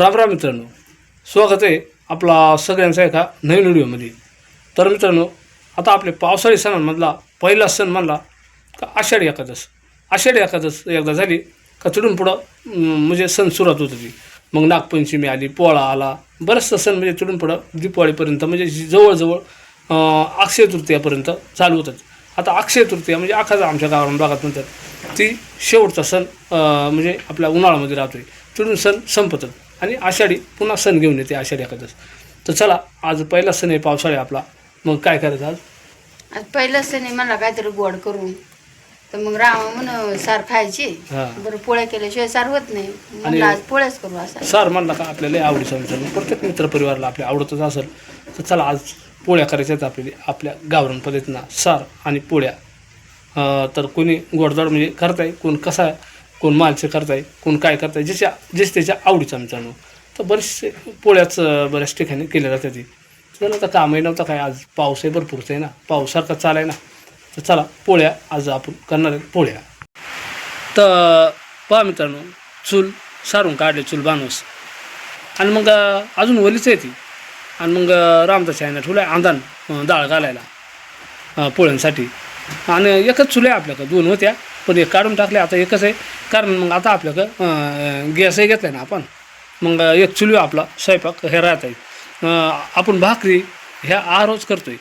राम राम मित्रांनो. स्वागत आहे आपला सगळ्यांचा एका नवीन व्हिडिओमध्ये. तर मित्रांनो आता आपले पावसाळी सणांमधला पहिला सण म्हणला का आषाढी एकादश आषाढी एकादश एकदा झाली का तिथून पुढं म्हणजे सण सुरुवात होत होती. मग नागपंचमी आली पोळा आला बरेचसा सण म्हणजे तिथून पुढं दीपावळीपर्यंत म्हणजे जी- जवळजवळ अक्षय तृतीयापर्यंत चालू होतात. आता अक्षय तृतीया म्हणजे अखाच आमच्या गावाला भागात म्हणतात ती शेवटचा सण म्हणजे आपल्या उन्हाळ्यामध्ये राहतो आहे तिथून सण संपतात. आणि आषाढी पुन्हा सण घेऊन येते आषाढी एकादश. तर चला आज पहिला सण आहे पावसाळी आपला. मग काय करायचं आज? आज पहिलंच नाही मला काहीतरी गोड करून. तर मग रामा म्हण सार खायची. हां. बरं पोळ्या केल्याशिवाय सार होत नाही. आणि- म्हणलं आज पोळ्याच करू असं. सार म्हणला का आपल्याला लय आवडीचा मित्रांनो प्रत्येक मित्रपरिवाराला आपल्या आवडतच असेल. तर चला आज पोळ्या करायच्या आहेत आपल्याला. आपल्या गावरान पद्धतीनं सार आणि पोळ्या. अं, तर कोणी गोडधोड म्हणजे करताय कोण कसा कोण मालचे करताय कोण काय करताय ज्याच्या जसे त्याच्या आवडीचा मित्रांनो तर बरेचसे पोळ्याच बऱ्याच ठिकाणी केल्या जातात ती. चला आता कामही नव्हतं काय आज पाऊस आहे भरपूरच आहे ना. पाऊस चालाय ना. तर चला पोळ्या आज आपण करणार आहे पोळ्या. तर पहा मित्रांनो चूल सारून काढले चूल बांधूस. आणि मग अजून वलीच आहे ती. आणि मग रामदास यांना ठेवलं आहे आंदान डाळ घालायला पोळ्यांसाठी. आणि एकच चूल आहे आपल्याकडं दोन होत्या. पण एक काढून टाकले आता एकच आहे. कारण मग आता आपल्याकडं गॅसही घेतला ना आपण. मग एक चुली आपला स्वयंपाक हे राहत आहे आपण भाकरी ह्या आरोज करतोय.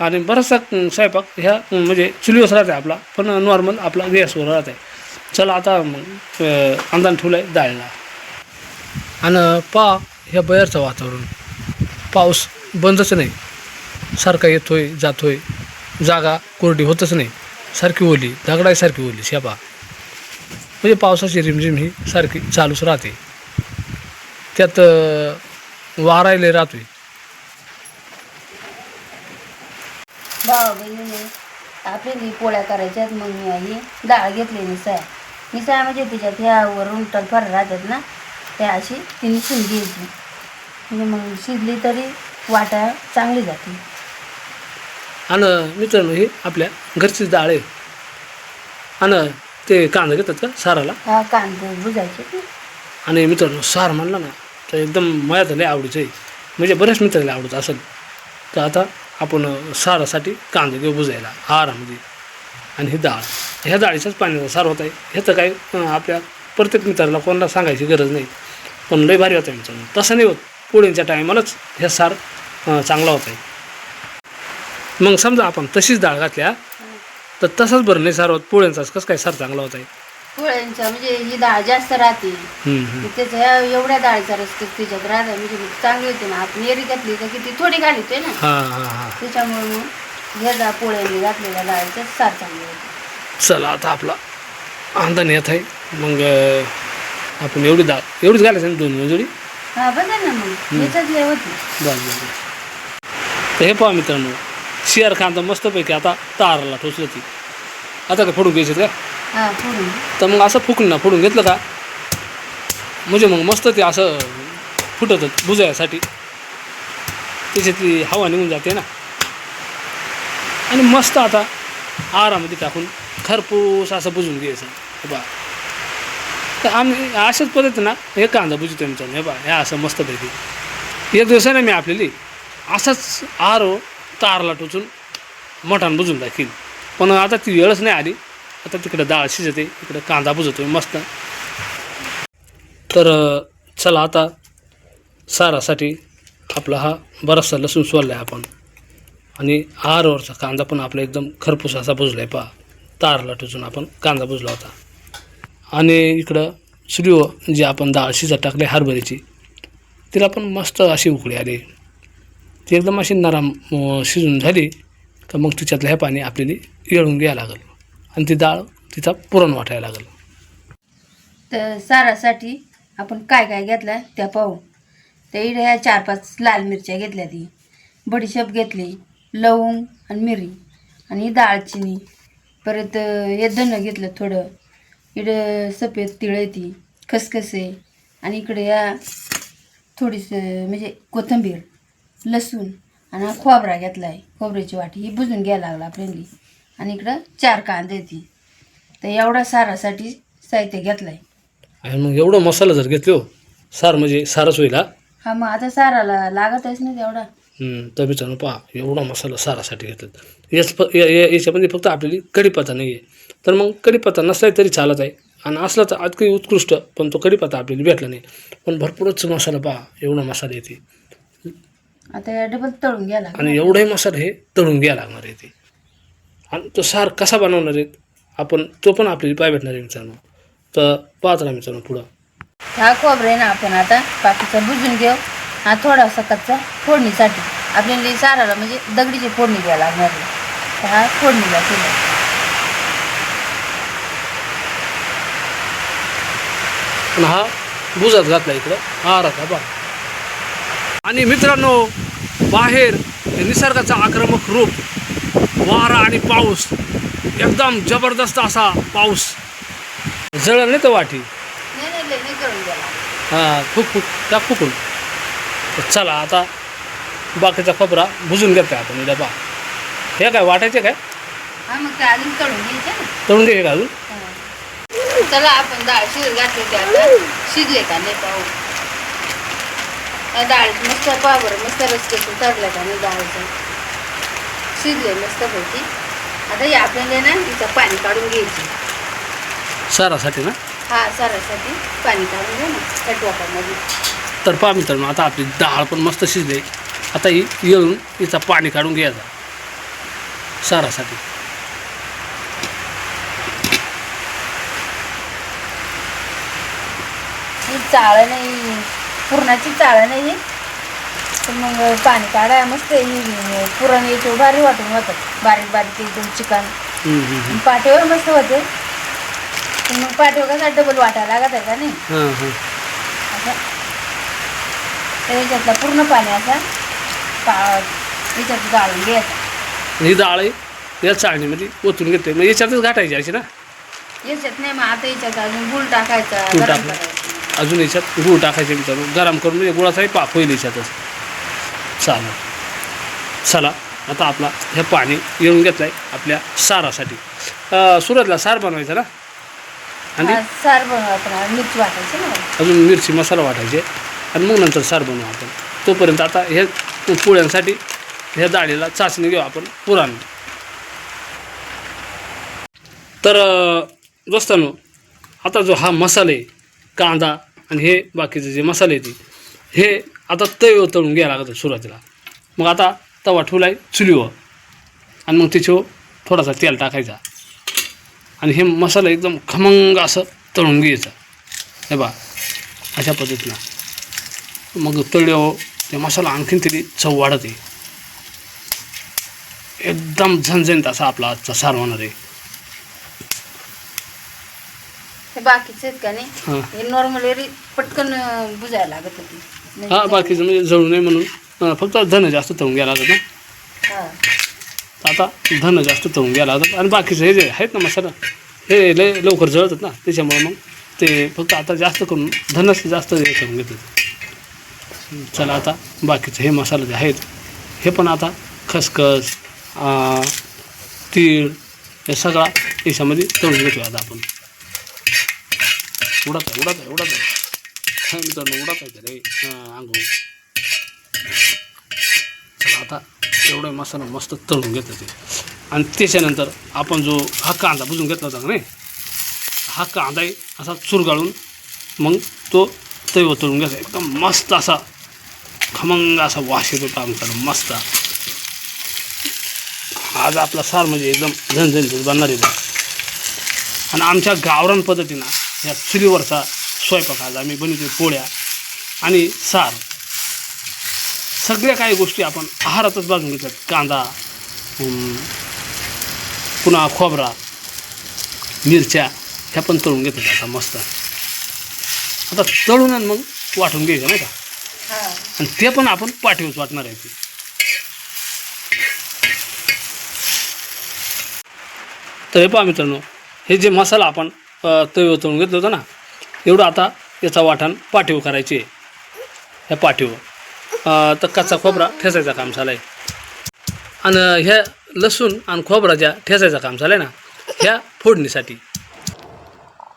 आणि बराचसा स्वयंपाक ह्या म्हणजे चुलीवर राहत आहे आपला. पण नॉर्मल आपला गॅसवर राहत आहे चला आता मग अंदान ठेवलं आहे डाळीला. आणि पा ह्या बाहेरचं वातावरण. पाऊस बंदच नाही. सारखा येतोय जातोय. जागा कोरडी होतच नाही. सारखी ओली दगडाईसारखी ओली शेपा. म्हणजे पावसाची रिमझिम ही सारखी चालूच राहते. त्यात वारायले राहतोय. भावा बहिणीने आपली पोळ्या करायच्यात मग मी आई. डाळ घेतली निसाय निसाय म्हणजे त्याच्यात ह्या वरून टलफार राहतात ना त्या अशी तिने निसून घ्यायची म्हणजे मग शिजली तरी वाटा चांगली जाते. आणि मित्रांनो ही आपल्या घरचीच डाळ आहे. आणि ते कांदा घेतात का साराला? हा कांदे बुजायचे ना. आणि मित्रांनो सार म्हणला ना तर एकदम मला तर लय आवडीचं आहे. म्हणजे बऱ्याच मित्राला आवडत असेल. तर आता आपण सारासाठी कांदे घेऊ बुजायला आहारामध्ये. आणि ही डाळ. ह्या डाळीचाच पाण्याचा सार होत आहे. ह्याचं काय आपल्या प्रत्येक मित्राला कोणाला सांगायची गरज नाही. पण लय भारी होतं आहे मित्रांनो. तसं नाही होत. पोळींच्या टायमालाच ह्या सार चांगला होत आहे. मग समजा आपण तशीच डाळ घातल्या तर तसंच बरं नाही सार होत पोळ्यांचाच कसं काय सार चांगला होत आहे? पोळ्यांच्या म्हणजे ही डाळ जास्त राहते. त्याच्या एवढ्या डाळीचा रस त्याच्यात राहते म्हणजे चांगली होते ना. आपण एरी घातली तर किती थोडी घालतोय ना. हां हां हां. त्याच्यामुळे मग ह्या पोळ्यांनी घातलेल्या डाळीचं सार चांगलं होतं. चला आता आपला अंदान येत आहे. मग आपण एवढी डाळ एवढीच घालायचं ना दोन जोडी? हा बघा ना मग. ह्याच्यात लय होती. बस तर हे पहा मित्रांनो शिअर कांदा मस्तपैकी आता ताराला ठोचलं ती. आता का फोडून घ्यायचं का? हा फोडून. तर मग असं फुकून ना फोडून घेतलं का? म्हणजे मग मस्त ते असं फुटतं बुजायसाठी त्याच्यातली हवा निघून जाते ना. आणि मस्त आता आरामध्ये टाकून खरपूस असं बुजून घ्यायचं. हे बा तर आम्ही अशाच पद्धतीनं हे कांदा बुजतो मित्रांनो हे बा हे असं मस्तपैकी. एक दिवसाने मी आपल्याली असाच आरो तारला टोचून मठान बुजून दाखील पण आता ती वेळच नाही आली. आता तिकडं डाळ शिजते इकडं कांदा बुजतोय मस्त. तर चला आता सारासाठी आपला हा बराचसा लसूण सोडला आहे आपण. आणि आरवरचा कांदा पण आपला एकदम खरपूस असा बुजला आहे पहा. तारला टोचून आपण कांदा बुजला होता. आणि इकडं चुलीवर जी आपण डाळ शिजत टाकली हरभऱ्याची तिला पण मस्त अशी उकळी आली. ती एकदम अशी नरम शिजून झाली तर मग तिच्यातलं हे पाणी आपल्याला येळून घ्यायला लागेल. आणि ती डाळ तिचा पुरण वाटायला लागेल. तर सारासाठी आपण काय काय घेतलं त्या पाहू. त्या इकडे ह्या चार पाच लाल मिरच्या घेतल्या ती. बडीशेप घेतली लवंग आणि मिरी. आणि दाळचिनी परत हे धनं घेतलं थोडं. इकडं सफेद तिळ आहे ती खसखसे. आणि इकडे या थोडीसं म्हणजे कोथिंबीर. लसूण आणि हा खोबरा घेतला आहे खोबऱ्याची वाटी ही बुजून घ्यायला लागला आपल्याला आणि इकडं चार कांदे ती तर एवढा सारासाठी साहित्य घेतलं आहे आणि मग एवढं मसाला जर घेतले हो सार म्हणजे सारच होईल हा? हा मग आता साराला लागतच नाही तेवढा. हम्म, तर मित्रांनो पहा एवढा मसाला सारासाठी घेतात याच फ या- या- याच्यामध्ये फक्त आपल्याला कढीपत्ता नाही आहे तर मग कढीपत्ता नसला तरी चालत आहे. आणि असला तर अगदी उत्कृष्ट पण तो कढीपत्ता आपल्याला भेटला नाही. पण भरपूरच मसाला पहा एवढा मसाला येते. आता या डबल तळून घ्यायला आणि एवढे मसाले हे तळून घ्यायला लागणार आहे ते. आणि तो सार कसा बनवणार आहेत आपण तो पण आपल्याला पाय भेटणार आहे मित्रांनो. तर पाहत राहा मित्रांनो पुढं. हा खोबरं आहे ना आपण आता बाकीचा बुजून घेऊ. हा थोडासा कच्चा फोडणीसाठी. आपल्याला साराला म्हणजे दगडीची फोडणी द्यायला लागणार आहे. तर हा फोडणीला केला पण हा बुजात घातला इकडं. हा राहता बा आणि मित्रांनो बाहेर निसर्गाचा आक्रमक रूप वारा आणि पाऊस एकदम जबरदस्त असा पाऊस. जळलं नाही तर वाटी? हां फुक फुक त्या फुकून. चला आता बाकीचा खोबरा भुजून घेतोय आपण इथं बा हे काय वाटायचे काय? हा तळून घ्यायचे का अजून. चला आपण डाळ शिजत घातली ते आता. शिजले का नाही पाहू. या डाळीत मस्त पाहा बरं मस्त रस केसून टाकला का नाही डाळीचं. शिजले मस्त पैकी. आता या आपल्याला ना तिचं पाणी काढून घ्यायची. सारासाठी ना? हा सारासाठी पाणी काढून घ्या ना त्या टोपामध्ये तर पहा मित्रांनो आता आपली डाळ पण मस्त शिजली. आता ही येऊन हिचा पाणी काढून घ्यायचा. सारासाठी. ही चाळ नाही. पुरणाची चाळ नाही. तर मग पाणी काढाय मस्त पुरण याच्यावर भारी वाटून होतं बारीक बारीक एकदम चिकन. पाठीवर मस्त होते. मग पाठीवर कसा डबल वाटायला लागत आहे का नाही? असं. पूर्ण पाणी असा पा याच्यात गाळून घ्यायचा. ही डाळ या चाळणीमध्ये ओतून घेते मग याच्यातच गाठायची अशी ना? याच्यात नाही मग आता याच्यात अजून गुळ टाकायचा अजून याच्यात गूळ टाकायचे मित्रांनो. गरम करून म्हणजे गुळाचाही पाक होईल याच्यातच. चालेल. चला आता आपला हे पाणी येऊन घेतलं आहे आपल्या सारासाठी. सुरतला सार बनवायचा ना? आणि? सार मिरची वाटायची ना? अजून मिरची मसाला वाटायचे. आणि मग नंतर सार बनवू आपण. तोपर्यंत आता हे पोळ्यांसाठी ह्या डाळीला चाचणी घेऊ आपण पुराण. तर दोस्तांनो आता जो हा मसाले कांदा आणि हे बाकीचे जे मसाले येते हे आता तवे तळून घ्यायला लागतं सुरुवातीला. मग आता तवा ठेवला आहे चुलीवर. आणि मग त्याच्यावर थोडासा तेल टाकायचा. आणि हे मसाला एकदम खमंग असं तळून घ्यायचं. हे बा अशा पद्धतीनं. मग तळल्यावर ते मसाला आणखीन तरी चव वाढत. आहे एकदम झणझणीत असा आपला आजचा सार होणार आहे. बाकीचे आहेत का नाही. हाँ. हे नॉर्मल पटकन अं, बुजायला लागत होती. म्हणजे हाँ बाकीचं म्हणजे जळू नये म्हणून. फक्त धन जास्त तळून ना हा. आता धन जास्त तळून आणि बाकीचं हे जे आहेत ना मसाला हे लय लवकर जळतात ना. त्याच्यामुळे मग ते फक्त आता जास्त करून धनच जास्त हे करून घेतात. चला आता बाकीचे हे मसाले जे आहेत हे पण आता खसखस अं, तीळ हे सगळा याच्यामध्ये तळून घेतो आता आपण. उडत आहे उडत आहे उडत आहे. हा, मित्रांनो उडत आहे रे? हां चला आता एवढं मसाला मस्त तळून घेतलं ते. आणि त्याच्यानंतर आपण जो हा कांदा बुजून घेतला होता नाही? हा कांदा आहे असा चुरगाळून मग तो तैव तळून घ्यायचा. एकदम मस्त असा खमंग असा वास येतो आमचा मस्त. आज आपला सार म्हणजे एकदम झणझणीत बनणार आहे आणि आमच्या गावरान पद्धतीनं या चुलीवरचा स्वयंपाक आज आम्ही बनवतो पोळ्या आणि सार. सगळ्या काही गोष्टी आपण आहारातच बाजून घेतल्यात. कांदा पुन्हा खोबरा मिरच्या ह्या पण तळून घेतात आता मस्त. आता तळून आणि मग वाटून घ्यायचं नाही का? हा. आणि ते पण आपण पाठीवच वाटणार आहे. ते तर हे पहा मित्रांनो हे जे मसाला आपण तवे तव्यावर तळून घेतलं होतं ना एवढं आता याचा वाटण पाठीव करायची आहे. ह्या पाठीवर. तर कच्चा खोबरा ठेचायचा काम झालं आहे आणि ह्या लसूण आणि खोबराच्या ठेचायचं काम झालं आहे ना ह्या फोडणीसाठी.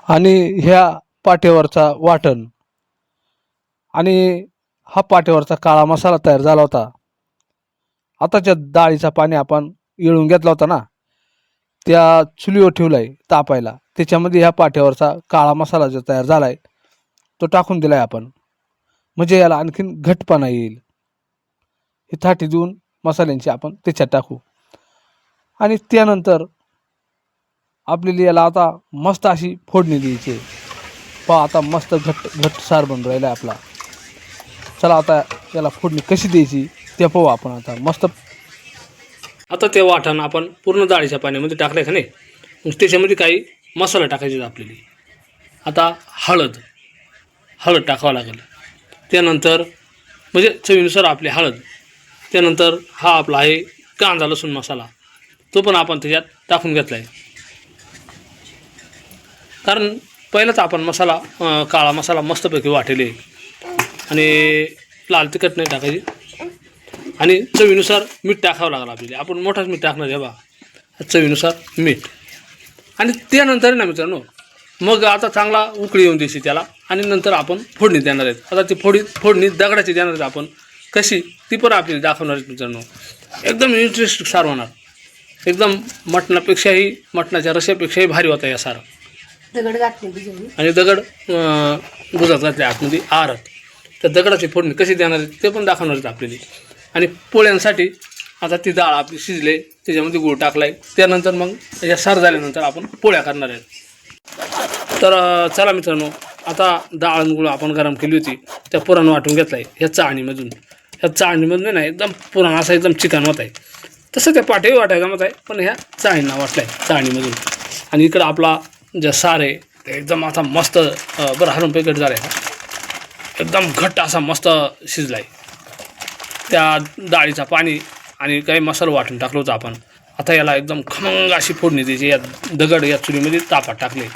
आणि ह्या पाठीवरचा वाटण. आणि हा पाट्यावरचा काळा मसाला तयार झाला होता. आताच्या डाळीचा पाणी आपण येळून घेतला होता ना त्या चुलीवर ठेवला आहे तापायला. त्याच्यामध्ये ह्या पाट्यावरचा काळा मसाला जो तयार झाला आहे तो टाकून दिला आहे आपण. म्हणजे याला आणखीन घटपणा येईल. ही थाटी देऊन मसाल्यांची आपण त्याच्यात टाकू. आणि त्यानंतर आपल्याला याला आता मस्त अशी फोडणी द्यायची आहे. पहा आता मस्त घट घट सार बनून राहिला आहे आपला. चला आता याला फोडणी कशी द्यायची ते पाहू आपण आता. मस्त. आता ते वाटण आपण पूर्ण डाळीच्या पाण्यामध्ये टाकलं का नाही? त्याच्यामध्ये काही मसाला टाकायचे आपल्याला. आता हळद हळद टाकावं लागेल. त्यानंतर म्हणजे चवीनुसार आपली हळद त्यानंतर हा आपला आहे कांदा लसूण मसाला. तो पण आपण त्याच्यात टाकून घेतला आहे कारण पहिलाच आपण मसाला काळा मसाला मस्तपैकी वाटेले. आणि लाल तिखट नाही टाकायची. आणि चवीनुसार मीठ टाकावं लागलं आपल्याला. आपण मोठाच मीठ टाकणार आहे बा. चवीनुसार मीठ. आणि त्यानंतर ना मित्रांनो मग आता चांगला उकळी येऊन द्यायची त्याला. आणि नंतर आपण फोडणी देणार आहेत. आता ती फोडी फोडणी दगडाची देणार आहेत आपण. कशी? ती पण आपल्याला दाखवणार आहेत मित्रांनो. एकदम इंटरेस्ट सार होणार. एकदम मटणापेक्षाही मटणाच्या रशापेक्षाही भारी होता या सार. दगड घातले आणि दगड अं, गुजात घातल्या आतमध्ये आरत तर दगडाची फोडणी कशी देणार आहेत ते पण दाखवणार आहेत आपल्याला. आणि पोळ्यांसाठी आता ती डाळ आपली शिजले त्याच्यामध्ये गुळ टाकलाय. त्यानंतर मग या सार झाल्यानंतर आपण पोळ्या करणार आहेत. तर चला मित्रांनो आता डाळ आणि गुळ आपण गरम केली होती त्या पुरण वाटून घेतलाय ह्या चाळणीमधून. ह्या चाळणीमधून नाही एकदम पुरण असा एकदम चिकन होत आहे. तसं त्या पाठही वाटायला मत आहे पण ह्या चहांना वाटलं आहे चाळणीमधून. आणि इकडं आपला जे सार आहे ते एकदम असा मस्त बरं हरून पेकट झाला आहे एकदम घट्ट असा मस्त शिजला आहे त्या डाळीचा पाणी आणि काही मसाला वाटून टाकलं होतं आपण. आता याला एकदम खमंग अशी फोडणी द्यायची. या दगड या चुलीमध्ये तापात टाकले.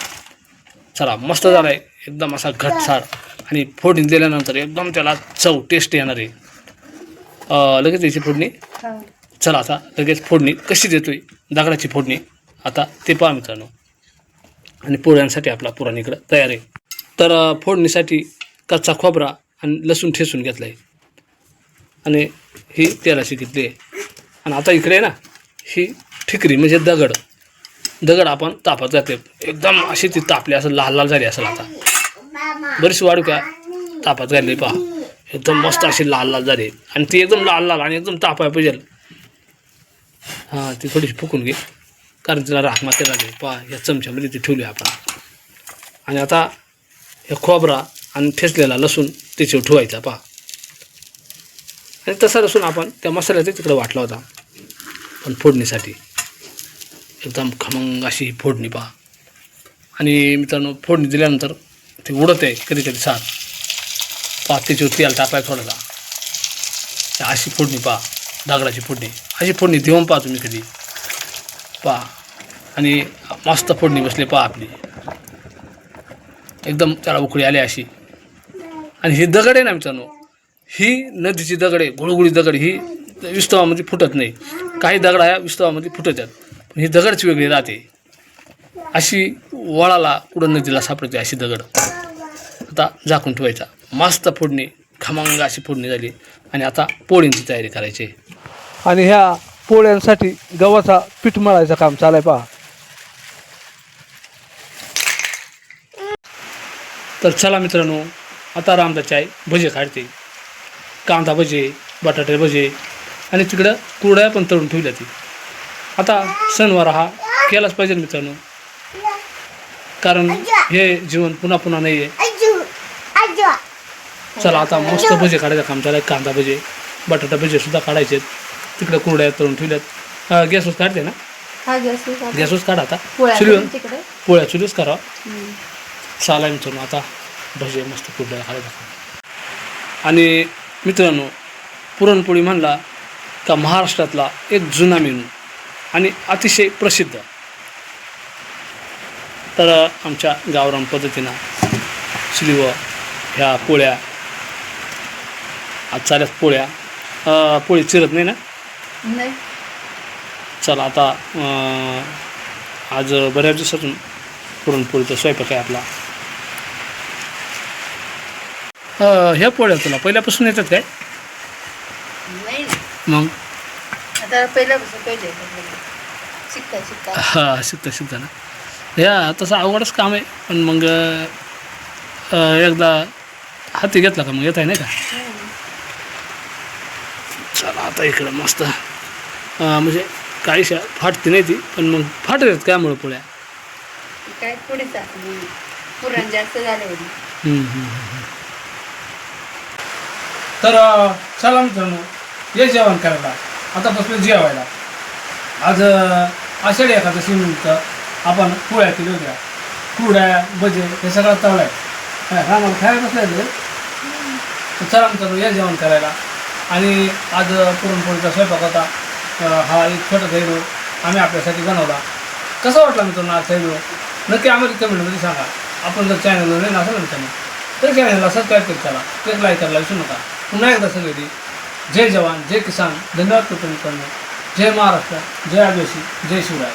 चला मस्त झाला आहे एकदम असा घटसार. आणि फोडणी दिल्यानंतर एकदम त्याला चव टेस्ट येणार आहे. लगेच याची फोडणी? चला आता लगेच फोडणी कशी देतोय? दगडाची फोडणी. आता ते पहा मित्रांनो. आणि पोळ्यांसाठी आपला पुराण इकडं तयार आहे. तर फोडणीसाठी कच्चा खोबरा आणि लसूण ठेचून घेतला आहे आणि ही तेलाची किती आहे? आणि आता इकडे आहे ना ही ठिकरी म्हणजे दगड. दगड आपण तापत जाते एकदम अशी ती तापली असं लाल लाल झाली असेल आता. बरीच वाढू का? तापात घालली पहा. एकदम मस्त अशी लाल लाल झाली. आणि ती एकदम लाल लाल आणि एकदम तापाय पाहिजे. हां ती थोडीशी फुकून घे. कारण तिला राख माते लागेल. पहा या चमच्यामध्ये ती ठेवली आपण. आणि आता हे खोबरा आणि ठेचलेला लसूण त्याच्यावर ठेवायचा पहा. आणि तसा लसूण आपण त्या मसाल्याचा तिकडे वाटला होता. पण फोडणीसाठी. एकदम खमंग अशी फोडणी पहा. आणि मित्रांनो फोडणी दिल्यानंतर ते उडत आहे कधी कधी सात पहा त्याच्यावर तेल टाकाय थोडासा. अशी फोडणी पहा दगडाची फोडणी. अशी फोडणी देऊन पहा तुम्ही कधी. पहा. आणि मस्त फोडणी बसली पहा आपली. एकदम त्याला उकळी आली अशी. आणि हे दगड आहे ना मित्रांनो ही नदीची दगड गुळगुळी दगड ही विस्तवामध्ये फुटत नाही. काही दगड ह्या विस्तवामध्ये फुटतात पण ही दगडच वेगळी राहते. अशी वळाला कुठं नदीला सापडते अशी दगड. आता झाकून ठेवायचा. मस्त फोडणी खमंग अशी फोडणी झाली. आणि आता पोळींची तयारी करायची. आणि ह्या पोळ्यांसाठी गव्हाचा पीठ मळायचं काम चालाय पहा. तर चला मित्रांनो आता रामदाची आई भजे काढते. कांदा भजे बटाटे भजे आणि तिकडं कुरड्या पण तळून ठेवल्या ती. आता सणवार हा केलाच पाहिजे मित्रांनो. कारण हे जीवन पुन्हा पुन्हा नाही आहे चला आता मस्त भजे काढायचं काम चालू आहे. कांदा भजे बटाटा भजे सुद्धा काढायचे तिकडे कुरड्या तळून ठेवल्यात. गॅसवर काढते ना? गॅस गॅसवर काढा आता. पोळ्या चुलीवर चुलीच करा. चालाय मित्रांनो आता भजे मस्त कुरड्या काढायचा आणि मित्रांनो पुरणपोळी म्हणला का महाराष्ट्रातला एक जुना मेनू आणि अतिशय प्रसिद्ध. तर आमच्या गावरान पद्धतीनं चुलीवर ह्या पोळ्या आज चाल्यात पोळ्या पोळी चिरत नाही ना? नाही. चला आता आज बऱ्याच दिवसातून पुरणपोळीचा स्वयंपाक आहे आपला अं, ह्या पोळ्या तुला पहिल्यापासून येतात काय? नाही मग? आता पहिल्यापासून पहिले येतात बघा. शिकता शिकता. हा शिकता शिकता ना. ह्या तसं अवघडच काम आहे. पण मग अं, एकदा हाती घेतला का मग? येत आहे नाही का. चला आता इकडं मस्त. अं, म्हणजे काहीशा फाटती नाही ती पण मग फाटत त्यामुळं पोळ्या? ती काय पुरण जास्त झाले होते हम्म, हम्म, हम्म. तर चला मित्रांनो ये जेवण करायला. आता बसलो जेवायला. आज आषाढी एकादशी निमित्त आपण पोळ्या केल्या होत्या. कुरड्या भजे हे सगळं तवलं आहे. हा, रामाला खायला बसलाय तर चला मित्रांनो या जेवण करायला. आणि आज पुरणपोळीचा स्वयंपाक होता. हा एक छोटा थैलो आम्ही आपल्यासाठी बनवला. कसा वाटला मित्रांनो आज थैलो? नक्की आम्हाला कमेंटमध्ये सांगा. आपण जर चॅनलवर नाही ना असं मित्रांनो तर चॅनलला सबस्क्राईब करत चला. एक लाईक करायला विसरू नका. पुन्हा एकदा सगळी जय जवान जय किसान. धन्यवाद करणे जय महाराष्ट्र जय आदिवासी जय शिवराय.